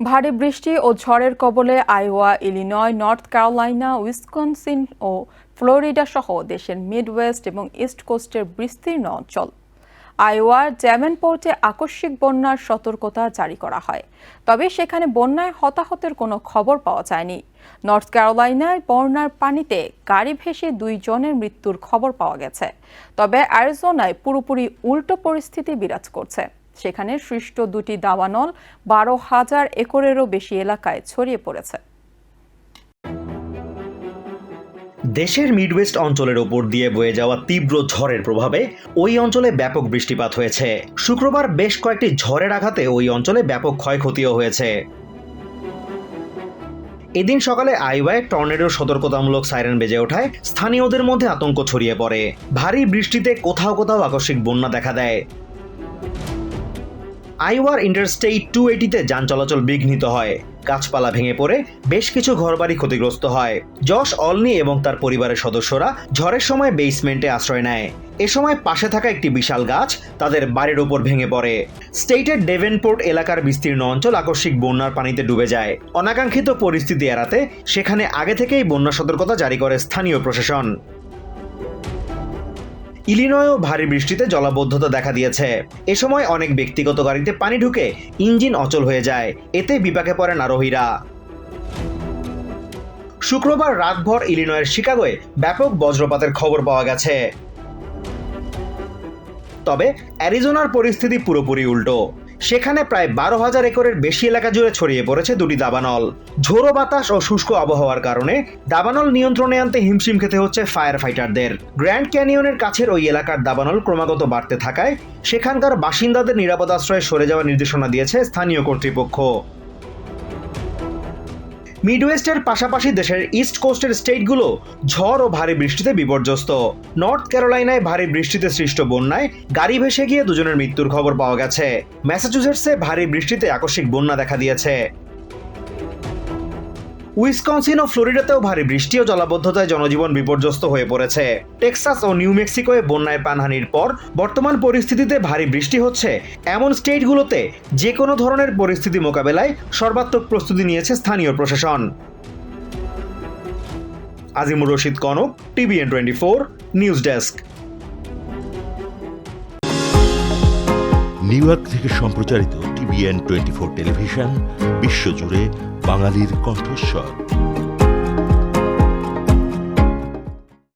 ভারী বৃষ্টি ও ঝড়ের কবলে Iowa, Illinois, North Carolina, Wisconsin ও ফ্লোরিডা সহ দেশের মিডওয়েস্ট এবং ইস্ট কোস্টের বিস্তীর্ণ অঞ্চল। আইওয়ার জ্যামেনপোর্টে আকস্মিক বন্যার সতর্কতা জারি করা হয়। তবে সেখানে বন্যায় হতাহতের কোনো খবর পাওয়া যায়নি। নর্থ ক্যারোলাইনায় বন্যার পানিতে গাড়ি ভেসে দুই জনের মৃত্যুর খবর পাওয়া গেছে। তবে অ্যারিজোনায় পুরোপুরি উল্টো পরিস্থিতি বিরাজ করছে। সেখানে সৃষ্ট দুটি দাবানল বারো হাজার একরেরও বেশি এলাকায় ছড়িয়ে পড়েছে। দেশের মিডওয়েস্ট অঞ্চলের ওপর দিয়ে বয়ে যাওয়া তীব্র ঝড়ের প্রভাবে ওই অঞ্চলে ব্যাপক বৃষ্টিপাত হয়েছে। শুক্রবার বেশ কয়েকটি ঝড়ের আঘাতে ওই অঞ্চলে ব্যাপক ক্ষয়ক্ষতিও হয়েছে। এদিন সকালে আইওয়ায় টর্নেডোর সতর্কতামূলক সাইরেন বেজে ওঠায় স্থানীয়দের মধ্যে আতঙ্ক ছড়িয়ে পড়ে। ভারী বৃষ্টিতে কোথাও কোথাও আকস্মিক বন্যা দেখা দেয়। আইওয়ার ইন্টারস্টেট টু এইটিতে যান চলাচল বিঘ্নিত হয়। গাছপালা ভেঙে পড়ে বেশ কিছু ঘরবাড়ি ক্ষতিগ্রস্ত হয়। যশ অলনি এবং তার পরিবারের সদস্যরা ঝড়ের সময় বেসমেন্টে আশ্রয় নেয়। এ সময় পাশে থাকা একটি বিশাল গাছ তাদের বাড়ির ওপর ভেঙে পড়ে। স্টেটের ডেভেনপোর্ট এলাকার বিস্তীর্ণ অঞ্চল আকস্মিক বন্যার পানিতে ডুবে যায়। অনাকাঙ্ক্ষিত পরিস্থিতি এড়াতে সেখানে আগে থেকেই বন্যা সতর্কতা জারি করে স্থানীয় প্রশাসন। ইলিনয়ও ভারী বৃষ্টিতে জলাবদ্ধতা দেখা দিয়েছে। এ সময় অনেক ব্যক্তিগত গাড়িতে পানি ঢুকে ইঞ্জিন অচল হয়ে যায়। এতে বিপাকে পড়েন আরোহীরা। শুক্রবার রাতভর ইলিনয়ের শিকাগোয় ব্যাপক বজ্রপাতের খবর পাওয়া গেছে। তবে অ্যারিজোনার পরিস্থিতি পুরোপুরি উল্টো। সেখানে প্রায় বারো হাজার একরের বেশি এলাকা জুড়ে ছড়িয়ে পড়েছে দুটি দাবানল। ঝোড়ো বাতাস ও শুষ্ক আবহাওয়ার কারণে দাবানল নিয়ন্ত্রণে আনতে হিমশিম খেতে হচ্ছে ফায়ার ফাইটারদের গ্র্যান্ড ক্যানিয়নের কাছের ওই এলাকার দাবানল ক্রমাগত বাড়তে থাকায় সেখানকার বাসিন্দাদের নিরাপদ আশ্রয়ে সরে যাওয়ার নির্দেশনা দিয়েছে স্থানীয় কর্তৃপক্ষ। মিডওয়েস্টের পাশাপাশি দেশের ইস্ট কোস্টের স্টেটগুলো ঝড় ও ভারী বৃষ্টিতে বিপর্যস্ত। নর্থ ক্যারোলাইনায় ভারী বৃষ্টিতে সৃষ্ট বন্যায় গাড়ি ভেসে গিয়ে দুজনের মৃত্যুর খবর পাওয়া গেছে। ম্যাসাচুসেটসে ভারী বৃষ্টিতে আকস্মিক বন্যা দেখা দিয়েছে। উইসকনসিন ও ফ্লোরিডাতেও ভারী বৃষ্টি ও জলাবদ্ধতায় জনজীবন বিপর্যস্ত হয়ে পড়েছে। টেক্সাস ও নিউ মেক্সিকোয় বন্যায় প্রাণহানির পর বর্তমান পরিস্থিতিতে ভারী বৃষ্টি হচ্ছে। এমন স্টেটগুলোতে যে কোনো ধরনের পরিস্থিতি মোকাবেলায় সর্বাত্মক প্রস্তুতি নিয়েছে স্থানীয় প্রশাসন। Azimur Rashid Kanak, TVN twenty four, news desk. New York থেকে সম্প্রচারিত টিভিএন টোয়েন্টি ফোর টেলিভিশন বিশ্বজুড়ে বাঙালির কণ্ঠস্বর।